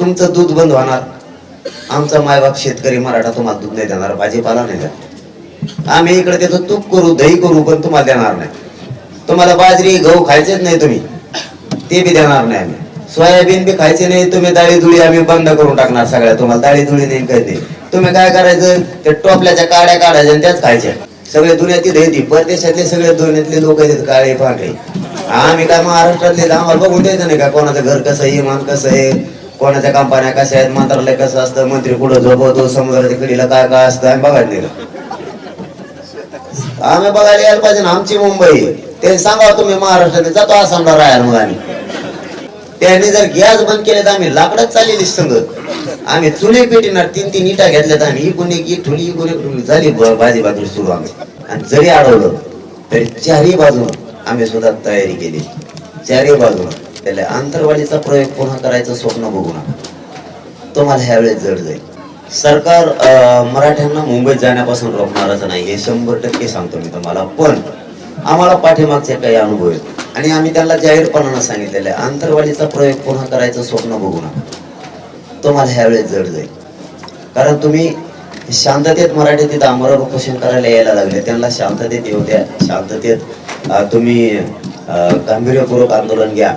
तुमचं दूध बंद होणार. आमचा मायबाप शेतकरी मराठा तुम्हाला दूध नाही देणार भाजीपाला नाही देणार. आम्ही इकडे त्याचं तूप करू दही करू पण तुम्हाला देणार नाही. तुम्हाला बाजरी गहू खायचेच नाही तुम्ही. ते बी देणार नाही आम्ही. सोयाबीन बी खायचे नाही तुम्ही डाळी धुळी आम्ही बंद करून टाकणार सगळ्या तुम्हाला. दाळी धुळी नाही काही नाही. तुम्ही काय करायचं ते टोपल्याच्या काड्या काढायच्या त्याच खायच्या. सगळे दुनियातील येते परदेशातले सगळे दुनियातले लोक येतात काळे पांढरे आम्ही काय महाराष्ट्रातले आम्हाला बघून द्यायचं नाही का कोणाचं घर कसं आहे इमान कसं आहे? कोणाच्या कंपन्या कशा आहेत मंत्रालय कसं असतं मंत्री कुठं झोपवतो समुद्राच्या कडीला काय काय असतं आम्ही बघायला नाही आम्ही बघायला यायला पाहिजे ना आमची मुंबई. ते सांगा तुम्ही महाराष्ट्रात जातो आसामला राहायला मग आम्ही. त्यांनी जर गॅस बंद केले तर आम्ही लाकडच चाललेली संघ. आम्ही चुली पेटीणार तीन तीन इटा घेतल्यात आम्ही इकून एक एक ठोली इकून एक झाली भाजी बाजू सुरू आम्ही. आणि जरी अडवलं तरी चारही बाजून आम्ही सुद्धा तयारी केली. चारही बाजून. त्याला आंतरवाडीचा प्रयोग पुन्हा करायचं स्वप्न बघू नका. तुम्हाला ह्यावेळेस जड जाईल. सरकार मराठ्यांना मुंबईत जाण्यापासून रोखणारच नाही हे शंभर टक्के सांगतो मी तुम्हाला. पण आम्हाला पाठीमागचे काही अनुभव आहेत. आणि आम्ही त्यांना जाहीरपणानं सांगितलेलं आहे आंतरवाडीचा प्रयोग पुन्हा करायचं स्वप्न बघू नका. तुम्हाला ह्यावेळेस जड जाईल. कारण तुम्ही शांततेत मराठी तिथं आमरण उपोषण करायला यायला लागले. त्यांना शांततेत येऊ द्या. शांततेत तुम्ही गांभीर्यपूर्वक आंदोलन घ्या.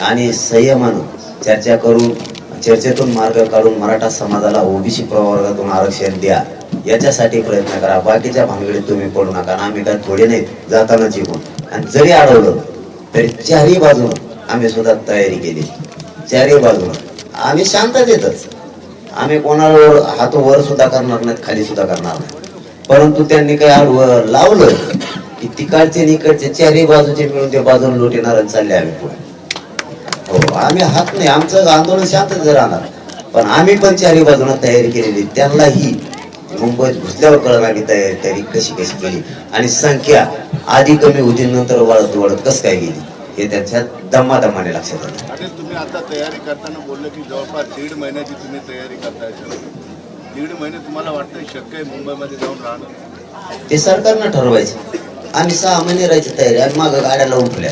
आणि संयमानं चर्चा करून चर्चेतून मार्ग काढून मराठा समाजाला ओबीसी प्रवर्गातून आरक्षण द्या. याच्यासाठी प्रयत्न करा. बाकीच्या भानगडीत तुम्ही पडू नका आम्ही काय थोडे नाही जाताना जिंकून आणि जरी अडवलं तरी चारही बाजून आम्ही सुद्धा तयारी केली. चारही बाजून. आम्ही शांततेतच. आम्ही कोणावर हात वर सुद्धा करणार नाहीत खाली सुद्धा करणार नाही परंतु त्यांनी काही आडवं लावलं की तिकडचे निकडचे चारही बाजूचे मिळून ते बाजून लुटेणार चालले आम्ही पुढे. आम्ही हात नाही आमचं आंदोलन शांतच राहणार. पण आम्ही पण चारही बाजूला तयारी केलेली त्यांनाही मुंबईत घुसल्यावर कळणार की तयारी तयारी कशी कशी केली. आणि संख्या आधी कमी होती नंतर वाढत वाढत कसं काय गेली हे त्यांच्या दमादमाने लक्षात आलं. आणि तुम्ही आता तयारी करताना बोलले की जवळपास दीड महिन्याची तुम्ही तयारी करताय. दीड महिने तुम्हाला वाटतं शक्य आहे मुंबईमध्ये जाऊन राहणं? ते सरकारनं ठरवायचं. आम्ही सहा महिने राहायची तयारी आम्ही मागं गाड्या लावून ठेवल्या.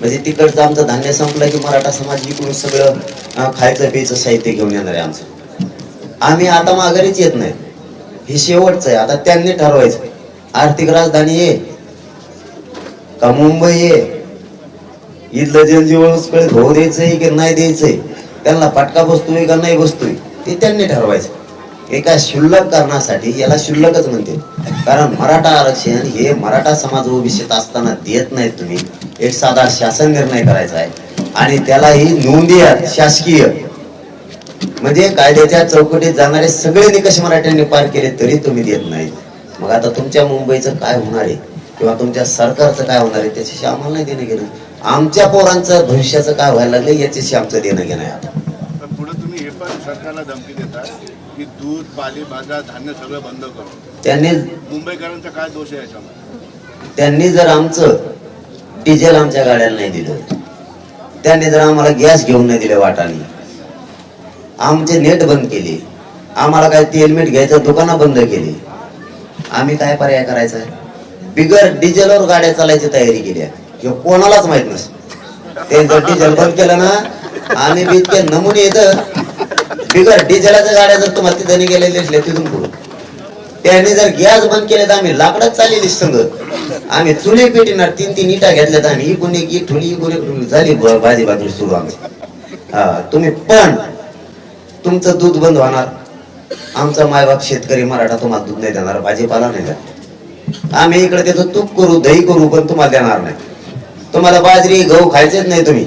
म्हणजे तिकडचं आमचं धान्य संपलं की मराठा समाज इकडून सगळं खायचं प्यायचं साहित्य घेऊन येणार आहे आमचं. आम्ही आता माघारीच येत नाही. हे शेवटचं आहे. आता त्यांनी ठरवायचं. आर्थिक राजधानी ये. का मुंबई ये? इथलं जनजीवन कळत होऊ द्यायचंय की नाही द्यायचंय? त्यांना फटका बसतोय का नाही बसतोय? ते त्यांनी ठरवायचं. एका शुल्लक कारणासाठी याला शुल्लकच म्हणते. कारण मराठा आरक्षण हे मराठा समाज ओबीसीत असताना देत नाही तुम्ही. एक साधा शासन निर्णय करायचा आहे. आणि त्यालाही नोंदी शासकीय. म्हणजे कायद्याच्या चौकटीत जाणारे सगळे निकष मराठ्यांनी पार केले तरी तुम्ही देत नाही मग आता तुमच्या मुंबईचं काय होणार आहे? किंवा तुमच्या सरकारचं काय होणार आहे? त्याच्याशी आम्हाला नाही देणं घेणं. आमच्या पोरांचं भविष्याचं काय व्हायला लागलं याच्याशी आमचं देणं घेणं आहे आता. हे पण सरकारला धमकी देता की दूध पालेभाज्या धान्य सगळं बंद करू त्यांनी मुंबईकरांचा काय दोष आहे याच्यामध्ये? त्यांनी जर आमचं डिझेल आमच्या गाड्याला नाही दिलं त्यांनी जर आम्हाला गॅस घेऊन नाही दिले वाटाने आमचे नेट बंद केले आम्हाला काय तेलमीठ घ्यायचं दुकानं बंद केली आम्ही काय पर्याय करायचा? आहे बिगर डिझेलवर गाड्या चालायची तयारी केली आहे. हे कोणालाच माहीत नसतं. ते जर डिझेल बंद केलं ना आम्ही इतके नमुने येतं बिगर डिझेलाच्या गाड्या जर तुम्हाला तिथं गेलेले असल्या तिथून पुढे. त्यांनी जर गॅस बंद केले तर आम्ही लाकडच चाललेली संघ. आम्ही चुली पेटीणार तीन तीन इटा घेतल्यात आम्ही. इकून एक एक ठोली इकून एक झाली ब- भाजी सुरू आम्ही हा तुम्ही पण तुमचं दूध बंद होणार. आमचा मायबाप शेतकरी मराठा तुम्हाला दूध नाही देणार भाजीपाला नाही देणार. आम्ही इकडे त्याचं तूप करू दही करू पण तुम्हाला देणार नाही. तुम्हाला बाजरी गहू खायचेच नाही तुम्ही.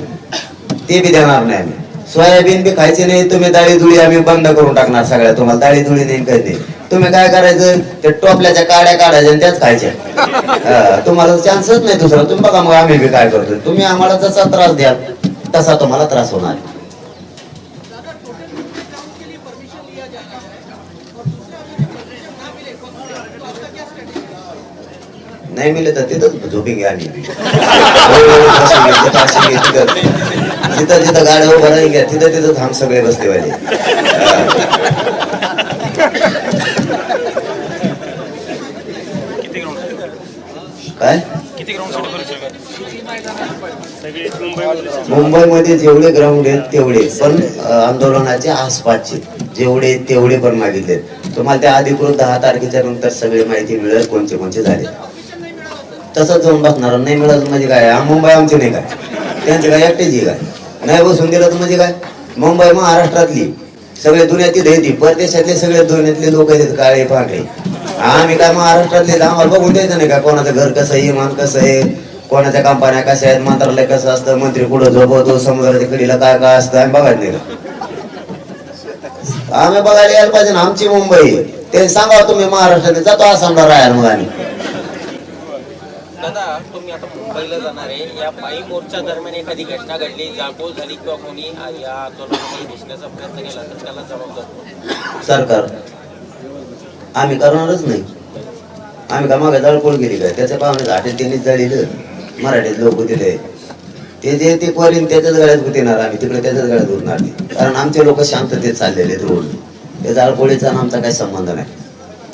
ते बी देणार नाही आम्ही. सोयाबीन बी खायचे नाही तुम्ही डाळी धुळी आम्ही बंद करून टाकणार सगळ्या. तुम्हाला डाळी धुळी नाही काही तुम्ही काय करायचं? ते टोपल्याच्या काड्या काढायच्या त्याच खायच्या. तुम्हाला चान्सच नाही दुसरा. तुम्ही बघा मग आम्ही बी काय करतो तुम्ही आम्हाला जसा त्रास द्याल तसा तुम्हाला त्रास होणार. नाही मिळत तर तिथंच घ्या आम्ही जिथं जिथं गाड्या उभं राहील तिथं तिथं थांब सगळे बसले पाहिजे काय? मुंबईमध्ये जेवढे ग्राउंड आहेत तेवढे. पण अ, आंदोलनाच्या आसपासचे जेवढे तेवढे पण मागितले तुम्हाला त्या अधिकृत दहा तारखेच्या नंतर सगळी माहिती मिळेल कोणते कोणते झाले. तसंच जाऊन बसणार. नाही मिळालं म्हणजे काय? मुंबई आमची नाही काय त्यांचं काय एकटेची काय नाही बसून दिलं तर म्हणजे काय? मुंबई महाराष्ट्रातली सगळे दुनियातील येते परदेशातले सगळे दुनियातले लोक येतात काळे पांढरे आम्ही काय महाराष्ट्रातले आम्हाला बघून द्यायचं नाही का? कोणाचं घर कसं आहे इमान कसं आहे कोणाच्या कंपन्या कशा आहेत मंत्रालय कसं असतं मंत्री कुठं झोपवतो समुद्राच्या कडीला काय काय असतं आम्ही बघायला नाही आम्ही बघायला यायला पाहिजे ना आमची मुंबई. ते सांगा तुम्ही महाराष्ट्रात जातो आसामला राहायला मग आम्ही. दादा तुम्ही आता मुंबईला जाणार आहे. या पायी मोर्चा दरम्यान एखादी घटना घडली जागोल झाली किंवा कोणी या आंदोलनामध्ये दिसण्याचा प्रयत्न केला तर त्याला जबाबदार सरकार आम्ही करणारच नाही. आम्ही का मागे जळपोळ केली काय? त्याच्या पाहुणे झाटे त्यांनीच जळलेलं मराठीत लोक तिथे ते. जे ते करीन त्याच्याच गळ्यात गुतीणार आम्ही. तिकडे त्याच्याच गळ्यात उरणार नाही कारण आमचे लोक शांततेत चाललेले आहेत रोड त्या जाळपोळीचा आमचा काही संबंध नाही.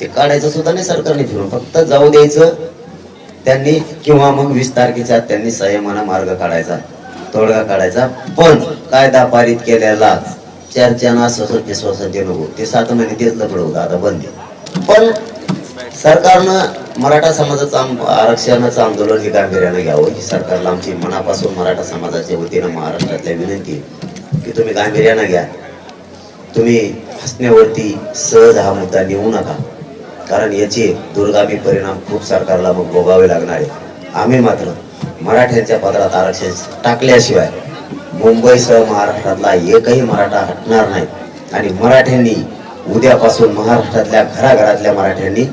ते काढायचं सुद्धा नाही सरकारने फिरून. फक्त जाऊ द्यायचं त्यांनी किंवा मग वीस तारखेच्या त्यांनी संयमाना मार्ग काढायचा तोडगा काढायचा. पण कायदा पारित केलेला चर्चा स्वतंत्र स्वतंत्र नको. ते सात महिने तेच लपड होतं आता बंद पण सरकारनं मराठा समाजाचं आम- आरक्षणाचं आंदोलन हे गांभीर्यानं घ्यावं. ही सरकारला आमची मनापासून मराठा समाजाच्या वतीनं महाराष्ट्रातल्या विनंती की तुम्ही गांभीर्यानं घ्या. तुम्ही हसण्यावरती सहज हा मुद्दा नेऊ नका. कारण याचे दुर्गामी परिणाम खूप सरकारला मग भोगावे लागणार आहे आम्ही मात्र मराठ्यांच्या पदरात आरक्षण टाकल्याशिवाय मुंबईसह महाराष्ट्रातला एकही मराठा हटणार नाही. आणि मराठ्यांनी उद्यापासून महाराष्ट्रातल्या घराघरातल्या मराठ्यांनी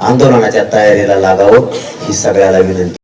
आंदोलनाच्या तयारीला लागावं ही सगळ्याला विनंती.